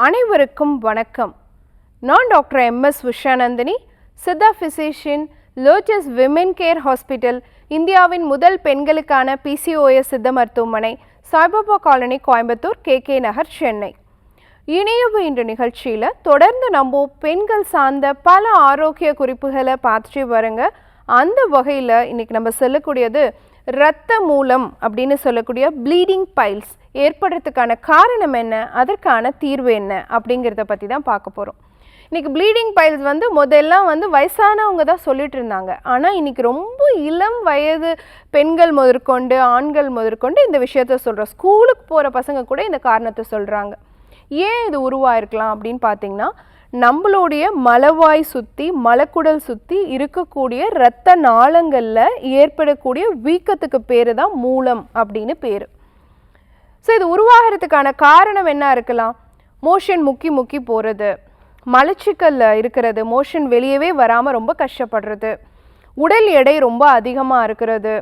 அனைவருக்கும் வணக்கம். நான் doctor MS Ushanandini Siddha physician Lotus Women Care Hospital இந்தியாவின் முதல் பெண்களுக்கான பிசிஓஎஸ் சித்த மருத்துவமனை Saibaba Colony Coimbatore K. K. Nagar Chennai. இணையவு என்ற நிகழ்ச்சியில் தொடர்ந்து நம்ம பெண்கள் சார்ந்த பல ஆரோக்கிய குறிப்புகளை பார்த்துட்டு வரங்க. அந்த வகையில் இன்றைக்கி நம்ம சொல்லக்கூடியது இரத்த மூலம் அப்படின்னு சொல்லக்கூடிய ப்ளீடிங் பைல்ஸ் ஏற்படுறதுக்கான காரணம் என்ன? அதற்கான தீர்வு என்ன? அப்படிங்கிறத பற்றி தான் பார்க்க போகிறோம் இன்றைக்கி ப்ளீடிங் பைல்ஸ் வந்து முதல்லாம் வந்து வயசானவங்க தான் சொல்லிட்டு இருந்தாங்க. ஆனால் இன்னைக்கு ரொம்ப இளம் வயது பெண்கள் முதற்கொண்டு ஆண்கள் முதற்கொண்டு இந்த விஷயத்த சொல்கிறோம் ஸ்கூலுக்கு போகிற பசங்க கூட இந்த காரணத்தை சொல்கிறாங்க ஏன் இது உருவாயிருக்கலாம் அப்படின்னு பார்த்தீங்கன்னா நம்மளுடைய மலவாய் சுற்றி மலக்குடல் சுற்றி இருக்கக்கூடிய இரத்த நாளங்களில் ஏற்படக்கூடிய வீக்கத்துக்கு பேர் தான் மூலம் அப்படின்னு பேர். ஸோ இது உருவாகிறதுக்கான காரணம் என்ன இருக்கலாம்? மோஷன் முக்கி முக்கி போகிறது மலச்சிக்கல்ல இருக்கிறது மோஷன் வெளியவே வராமல் ரொம்ப கஷ்டப்படுறது உடல் எடை ரொம்ப அதிகமாக இருக்கிறது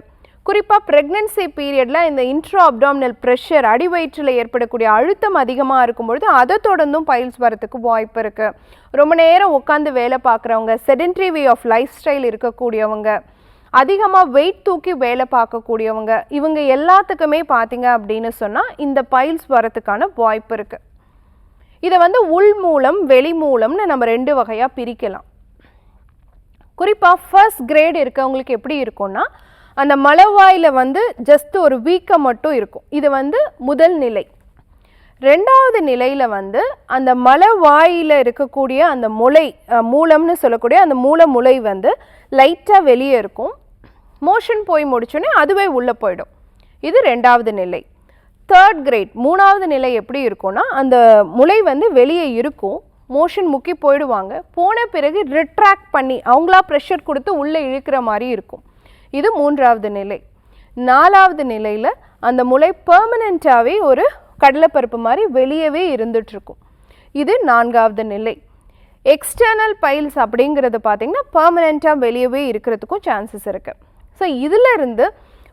குறிப்பாக ப்ரெக்னென்சி பீரியடில் இந்த இன்ட்ரோ அப்டாமினல் ப்ரெஷர் அடி வயிற்றில் ஏற்படக்கூடிய அழுத்தம் அதிகமாக இருக்கும்பொழுது அதை தொடர்ந்தும் பைல்ஸ் வரத்துக்கு வாய்ப்பு இருக்குது ரொம்ப நேரம் உட்காந்து வேலை பார்க்குறவங்க sedentary way of life style இருக்கக்கூடியவங்க அதிகமாக வெயிட் தூக்கி வேலை பார்க்கக்கூடியவங்க இவங்க எல்லாத்துக்குமே பார்த்தீங்க அப்படின்னு சொன்னால் இந்த பைல்ஸ் வரத்துக்கான வாய்ப்பு இருக்குது இதை வந்து உள் மூலம் வெளி மூலம்னு நம்ம ரெண்டு வகையாக பிரிக்கலாம். குறிப்பாக ஃபர்ஸ்ட் கிரேட் இருக்கவங்களுக்கு எப்படி இருக்கும்னா அந்த மலைவாயில் வந்து ஜஸ்ட் ஒரு வீக்கம் மட்டும் இருக்கும். இது வந்து முதல் நிலை. ரெண்டாவது நிலையில் வந்து அந்த மலவாயில் இருக்கக்கூடிய அந்த முளை மூலம்னு சொல்லக்கூடிய அந்த மூல முளை வந்து லைட்டாக வெளியே இருக்கும். மோஷன் போய் முடிச்சோடனே அதுவே உள்ளே போயிடும். இது ரெண்டாவது நிலை. தேர்ட் கிரேட் மூணாவது நிலை எப்படி இருக்கும்னா அந்த முளை வந்து வெளியே இருக்கும். மோஷன் முக்கி போயிடுவாங்க. போன பிறகு ரிட்ராக்ட் பண்ணி அவங்களா ப்ரெஷர் கொடுத்து உள்ளே இழுக்கிற மாதிரி இருக்கும். இது மூன்றாவது நிலை. நாலாவது நிலையில் அந்த முளை பெர்மனண்ட்டாகவே ஒரு கடலைப்பருப்பு மாதிரி வெளியவே இருந்துகிட்ருக்கும் இது நான்காவது நிலை. எக்ஸ்டர்னல் பைல்ஸ் அப்படிங்கிறது பார்த்திங்கன்னா பர்மனெண்ட்டாக வெளியவே இருக்கிறதுக்கும் சான்சஸ் இருக்குது ஸோ இதிலிருந்து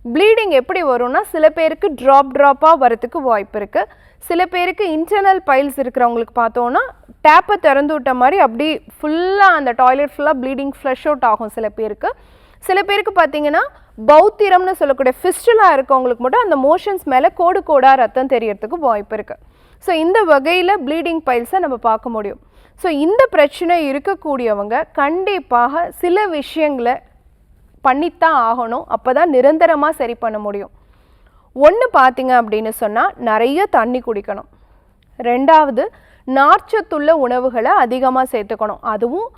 ப்ளீடிங் எப்படி வரும்னா சில பேருக்கு ட்ராப் ட்ராப்பாக வரத்துக்கு வாய்ப்பு இருக்குது சில பேருக்கு இன்டர்னல் பைல்ஸ் இருக்கிறவங்களுக்கு பார்த்தோன்னா டேப்பை திறந்து விட்ட மாதிரி அப்படி ஃபுல்லாக அந்த டாய்லெட் ஃபுல்லாக ப்ளீடிங் ஃப்ளஷ் அவுட் ஆகும் சில பேருக்கு. சில பேருக்கு பார்த்தீங்கன்னா பௌத்திரம்னு சொல்லக்கூடிய ஃபிஸ்டலாக இருக்கவங்களுக்கு மட்டும் அந்த மோஷன்ஸ் மேலே கோடு கோடாக ரத்தம் தெரியறதுக்கு வாய்ப்பு இருக்குது ஸோ இந்த வகையில் ப்ளீடிங் பைல்ஸை நம்ம பார்க்க முடியும். ஸோ இந்த பிரச்சனை இருக்கக்கூடியவங்க கண்டிப்பாக சில விஷயங்களை பண்ணித்தான் ஆகணும். அப்போ தான் நிரந்தரமாக சரி பண்ண முடியும். ஒன்று பார்த்தீங்க அப்படின்னு சொன்னால் நிறைய தண்ணி குடிக்கணும். ரெண்டாவது நார்ச்சத்துள்ள உணவுகளை அதிகமாக சேர்த்துக்கணும். அதுவும்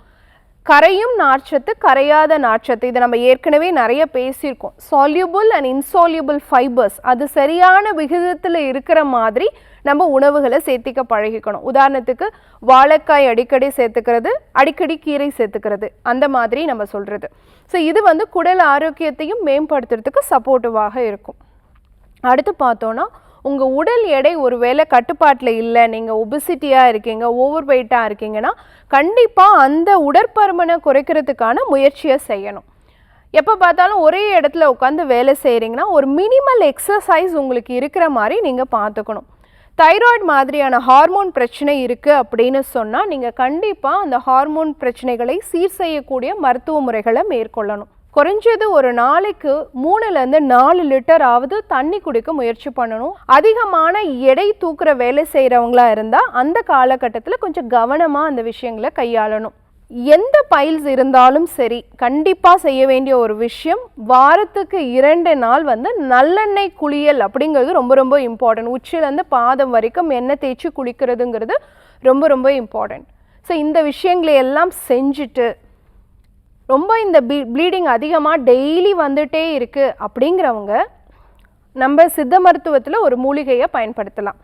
கரையும் நார்ச்சத்து கரையாத நார்ச்சத்து. இதை நம்ம ஏற்கனவே நிறைய பேசியிருக்கோம். சால்யூபிள் அண்ட் இன்சால்யூபிள் ஃபைபர்ஸ் அது சரியான விகிதத்தில் இருக்கிற மாதிரி நம்ம உணவுகளை சேர்த்திக்க பழகிக்கணும். உதாரணத்துக்கு வாழைக்காய் அடிக்கடி சேர்த்துக்கிறது அடிக்கடி கீரை சேர்த்துக்கிறது. அந்த மாதிரி நம்ம சொல்கிறது ஸோ இது வந்து குடல் ஆரோக்கியத்தையும் மேம்படுத்துறதுக்கு சப்போர்ட்டிவாக இருக்கும். அடுத்து பார்த்தோன்னா உங்கள் உடல் எடை ஒருவேளை கட்டுப்பாட்டில் இல்லை நீங்கள் ஒபிசிட்டியாக இருக்கீங்க ஓவர் வெயிட்டாக இருக்கீங்கன்னா கண்டிப்பாக அந்த உடற்பருமனை குறைக்கிறதுக்கான முயற்சியை செய்யணும். எப்போ பார்த்தாலும் ஒரே இடத்துல உட்காந்து வேலை செய்கிறீங்கன்னா ஒரு மினிமல் எக்ஸசைஸ் உங்களுக்கு இருக்கிற மாதிரி நீங்கள் பார்த்துக்கணும். தைராய்டு மாதிரியான ஹார்மோன் பிரச்சனை இருக்குது அப்படின்னு சொன்னால் நீங்கள் கண்டிப்பாக அந்த ஹார்மோன் பிரச்சனைகளை சீர் செய்யக்கூடிய மருத்துவ முறைகளை மேற்கொள்ளணும். குறைஞ்சது ஒரு நாளைக்கு மூணுலேருந்து நாலு லிட்டர் ஆவது தண்ணி குடிக்க முயற்சி பண்ணணும். அதிகமான எடை தூக்குற வேலை செய்கிறவங்களா இருந்தால் அந்த காலகட்டத்தில் கொஞ்சம் கவனமாக அந்த விஷயங்களை கையாளணும். எந்த பைல்ஸ் இருந்தாலும் சரி கண்டிப்பாக செய்ய வேண்டிய ஒரு விஷயம் வாரத்துக்கு இரண்டு நாள் வந்து நல்லெண்ணெய் குளியல் அப்படிங்கிறது ரொம்ப ரொம்ப இம்பார்ட்டன்ட் உச்சிலேருந்து பாதம் வரைக்கும் எண்ணெய் தேய்ச்சி குளிக்கிறதுங்கிறது ரொம்ப ரொம்ப இம்பார்ட்டன்ட் ஸோ இந்த விஷயங்களை எல்லாம் செஞ்சுட்டு ரொம்ப இந்த ப்ளீ ப்ளீடிங் அதிகமாக டெய்லி வந்துட்டே இருக்குது அப்படிங்கிறவங்க நம்ம சித்த மருத்துவத்தில் ஒரு மூலிகையை பயன்படுத்தலாம்.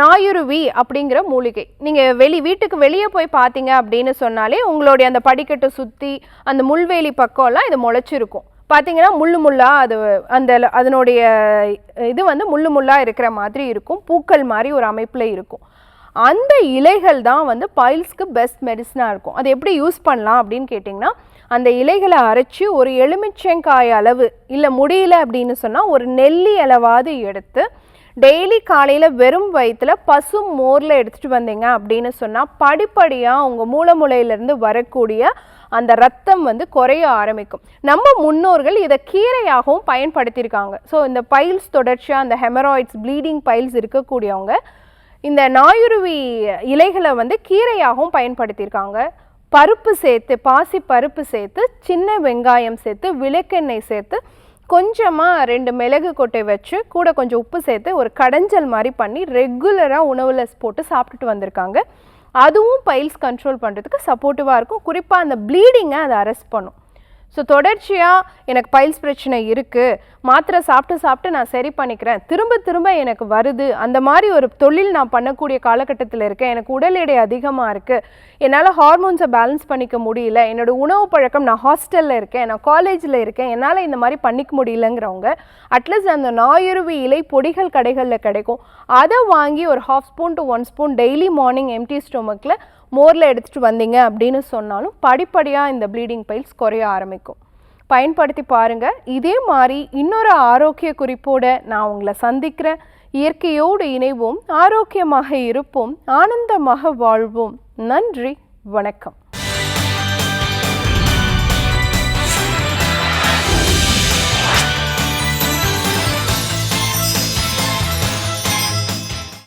நாயுருவி அப்படிங்கிற மூலிகை. நீங்கள் வெளி வீட்டுக்கு வெளியே போய் பார்த்தீங்க அப்படின்னு சொன்னாலே உங்களுடைய அந்த படிக்கட்டை சுற்றி அந்த முள்வேலி பக்கம்லாம் இது முளைச்சிருக்கும். பார்த்தீங்கன்னா முள்ளு முள்ளாக அது அந்த அதனுடைய இது வந்து முள்ளு முள்ளாக இருக்கிற மாதிரி இருக்கும். பூக்கள் மாதிரி ஒரு அமைப்பில் இருக்கும். அந்த இலைகள் தான் வந்து பைல்ஸ்க்கு பெஸ்ட் மெடிசனாக இருக்கும். அது எப்படி யூஸ் பண்ணலாம் அப்படின்னு கேட்டிங்கன்னா அந்த இலைகளை அரைச்சி ஒரு எலுமிச்சங்காய் அளவு இல்லை முடியல அப்படின்னு சொன்னால் ஒரு நெல்லி அளவாவது எடுத்து டெய்லி காலையில் வெறும் வயிற்றுல பசு மோரில் எடுத்துகிட்டு வந்தீங்க அப்படின்னு சொன்னால் படிப்படியாக உங்கள் மூலமுலையிலேருந்து வரக்கூடிய அந்த ரத்தம் வந்து குறைய ஆரம்பிக்கும். நம்ம முன்னோர்கள் இதை கீரையாகவும் பயன்படுத்தியிருக்காங்க. ஸோ இந்த பைல்ஸ் தொடர்ச்சியாக அந்த ஹெமராய்ட்ஸ் ப்ளீடிங் பைல்ஸ் இருக்கக்கூடியவங்க இந்த நாயுருவி இலைகளை வந்து கீரையாகவும் பயன்படுத்தியிருக்காங்க. பருப்பு சேர்த்து பாசி பருப்பு சேர்த்து சின்ன வெங்காயம் சேர்த்து விளக்கெண்ணெய் சேர்த்து கொஞ்சமாக ரெண்டு மிளகு கொட்டை வச்சு கூட கொஞ்சம் உப்பு சேர்த்து ஒரு கடைஞ்சல் மாதிரி பண்ணி ரெகுலராக உணவில் போட்டு சாப்பிட்டுட்டு வந்திருக்காங்க. அதுவும் பைல்ஸ் கண்ட்ரோல் பண்ணுறதுக்கு சப்போர்ட்டிவாக இருக்கும். குறிப்பாக அந்த ப்ளீடிங்கை அதை அரெஸ்ட் பண்ணும். ஸோ தொடர்ச்சியாக எனக்கு பைல்ஸ் பிரச்சனை இருக்குது மாத்திரை சாப்பிட்டு சாப்பிட்டு நான் சரி பண்ணிக்கிறேன். திரும்ப திரும்ப எனக்கு வருது. அந்த மாதிரி ஒரு தொழில் நான் பண்ணக்கூடிய காலகட்டத்தில் இருக்கேன். எனக்கு உடல் எடை அதிகமாக இருக்குது என்னால் ஹார்மோன்ஸை பேலன்ஸ் பண்ணிக்க முடியல. என்னோட உணவு பழக்கம் நான் ஹாஸ்டலில் இருக்கேன். நான் காலேஜில் இருக்கேன். என்னால் இந்த மாதிரி பண்ணிக்க முடியலங்கிறவங்க அட்லீஸ்ட் அந்த நாயுருவி இலை பொடிகள் கடைகளில் கிடைக்கும். அதை வாங்கி ஒரு half spoon to one spoon daily morning empty ஸ்டொமக்கில் மோரில் எடுத்துகிட்டு வந்தீங்க அப்படின்னு சொன்னாலும் படிப்படியாக இந்த ப்ளீடிங் பைல்ஸ் குறைய ஆரம்பிக்கும். பயன்படுத்தி பாருங்கள் இதே மாதிரி இன்னொரு ஆரோக்கிய குறிப்போடு நான் உங்களை சந்திக்கிறேன். இயற்கையோடு இணைவோம் ஆரோக்கியமாக இருப்போம் ஆனந்தமாக வாழ்வோம். நன்றி வணக்கம்.